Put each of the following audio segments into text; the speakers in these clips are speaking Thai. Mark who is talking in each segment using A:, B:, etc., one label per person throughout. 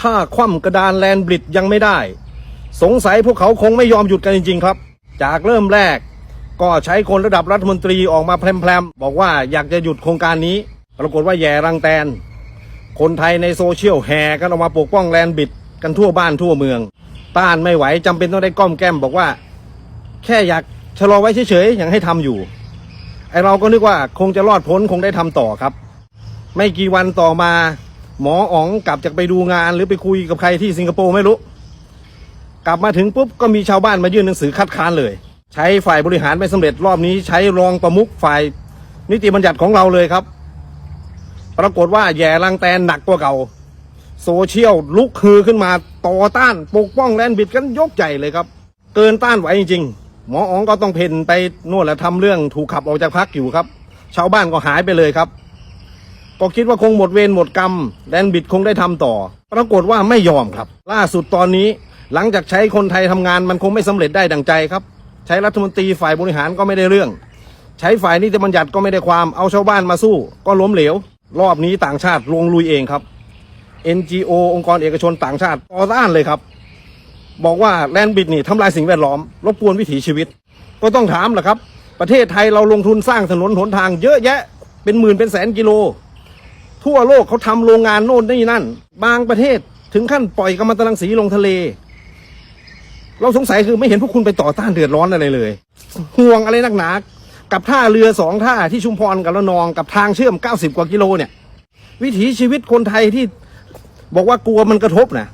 A: ถ้าคว่ำกระดานแลนบริดยังไม่ได้ สงสัยพวกเขาคงไม่ยอมหยุดกันจริง ๆ ครับ จากเริ่มแรก ก็ใช้คนระดับรัฐมนตรีออกมาแพรมๆบอกว่าอยากจะหยุดโครงการนี้ ปรากฏว่าแย่รังแตน คนไทยในโซเชียลแห่กันออกมาปกป้องแลนบิดกันทั่วบ้านทั่วเมือง ต้านไม่ไหวจำเป็นต้องได้ก้อมแก้มบอกว่า แค่อยากชะลอไว้เฉยๆยังให้ทำอยู่ไอเราก็นึกว่าคงจะรอดพ้นคงได้ทำต่อครับ ไม่กี่วันต่อมา หมออ๋องกลับจากไปดูงาน หรือไปคุยกับใครที่สิงคโปร์ไม่รู้ กลับมาถึงปุ๊บก็มีชาวบ้านมายื่นหนังสือคัดค้านเลย ใช้ฝ่ายบริหารไม่สำเร็จรอบนี้ใช้รองประมุขฝ่ายนิติบัญญัติของเราเลยครับ ปรากฏว่าแย่รังแตนหนักกว่าเก่า โซเชียลลุกฮือขึ้นมาต่อต้านปกป้องแลนบิดกันยกใหญ่เลยครับ เกินต้านไหวจริงๆ หมออ๋องก็ต้องเพ่นไปโน่นแหละทำเรื่องถูกขับออกจากพักอยู่ครับ ชาวบ้านก็หายไปเลยครับ ก็คิดว่าคงหมดเวรหมดกรรมแลนบิดคงได้ทำต่อ ปรากฏว่าไม่ยอมครับ ล่าสุดตอนนี้หลังจากใช้คนไทยทำงานมันคงไม่สำเร็จได้ดังใจครับ ใช้รัฐมนตรีฝ่ายบริหารก็ไม่ได้เรื่อง ใช้ฝ่ายนิติบัญญัติก็ไม่ได้ความเอาชาวบ้านมาสู้ ก็ล้มเหลว รอบนี้ต่างชาติลงลุยเองครับ NGO องค์กรเอกชนต่างชาติต่อต้านเลยครับ บอกว่าแลนบิดนี่ทำลายสิ่งแวดล้อมรบกวนวิถีชีวิต ก็ต้องถามแหละครับ ประเทศไทยเราลงทุนสร้างถนนหนทางเยอะแยะ เป็นหมื่นเป็นแสนกิโล ทั่วโลกเขาทำโรงงานโน่นนี่นั่น บางประเทศถึงขั้นปล่อยกัมมันตรังสีลงทะเล เราสงสัยคือไม่เห็นพวกคุณไปต่อต้านเดือดร้อนอะไรเลย ห่วงอะไรนักหนา กับท่าเรือสองท่าที่ชุมพรกับระนองกับทางเชื่อม 90 กว่ากิโลเนี่ย วิถีชีวิตคนไทยที่บอกว่ากลัวมันกระทบนะ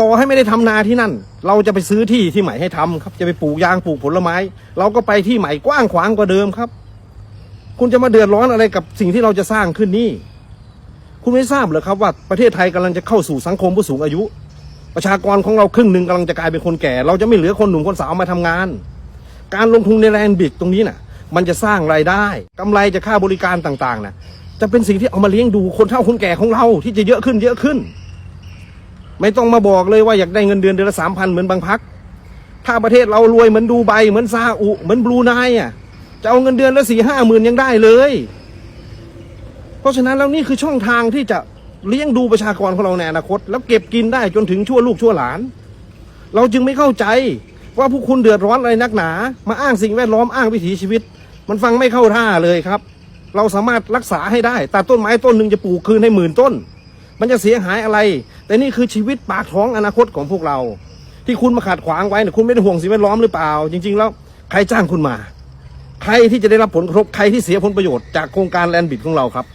A: ต่อให้ไม่ได้ทำนาที่นั่น เราจะไปซื้อที่ที่ใหม่ให้ทำครับ จะไปปลูกยางปลูกผลไม้ เราก็ไปที่ใหม่กว้างขวางกว่าเดิมครับ คุณจะมาเดือดร้อนอะไรกับสิ่งที่เราจะสร้างขึ้นนี่ คุณไม่ทราบเหรอครับว่าประเทศไทยกำลังจะเข้าสู่สังคมผู้สูงอายุ ประชากรของเราครึ่งหนึ่งกำลังจะกลายเป็นคนแก่ เราจะไม่เหลือคนหนุ่มคนสาวมาทำงาน การลงทุนในแลนด์บิดตรงนี้น่ะ มันจะสร้างรายได้กำไรจากค่าบริการต่างๆน่ะ จะเป็นสิ่งที่เอามาเลี้ยงดูคนเฒ่าคนแก่ของเราที่จะเยอะขึ้นเยอะขึ้น ไม่ต้องมาบอกเลยว่าอยากได้เงินเดือนเดือนละสามพันเหมือนบางพักถ้าประเทศเรารวยเหมือนดูไบเหมือนซาอุเหมือนบรูไนอะจะเอาเงินเดือนละสี่ห้าหมื่นยังได้เลย ราะฉะนั้นแล้วนี่คือช่องทางที่จะเลี้ยงดูประชากรของเราในอนาคต แล้วเก็บกินได้จนถึงชั่วลูกชั่วหลาน เราจึงไม่เข้าใจว่าพวกคุณเดือดร้อนอะไรนักหนา มาอ้างสิ่งแวดล้อมอ้างวิถีชีวิต มันฟังไม่เข้าท่าเลยครับ เราสามารถรักษาให้ได้แต่ต้นไม้ต้นหนึ่งจะปลูกคืนให้หมื่นต้น มันจะเสียหายอะไร แต่นี่คือชีวิตปากท้องอนาคตของพวกเรา ที่คุณมาขัดขวางไว้เนี่ยคุณไม่ได้ห่วงสิ่งแวดล้อมหรือเปล่า จริง ๆ แล้วใครจ้างคุณมา ใครที่จะได้รับผลกระทบใครที่เสียผลประโยชน์จากโครงการแลนด์บิดของเราครับ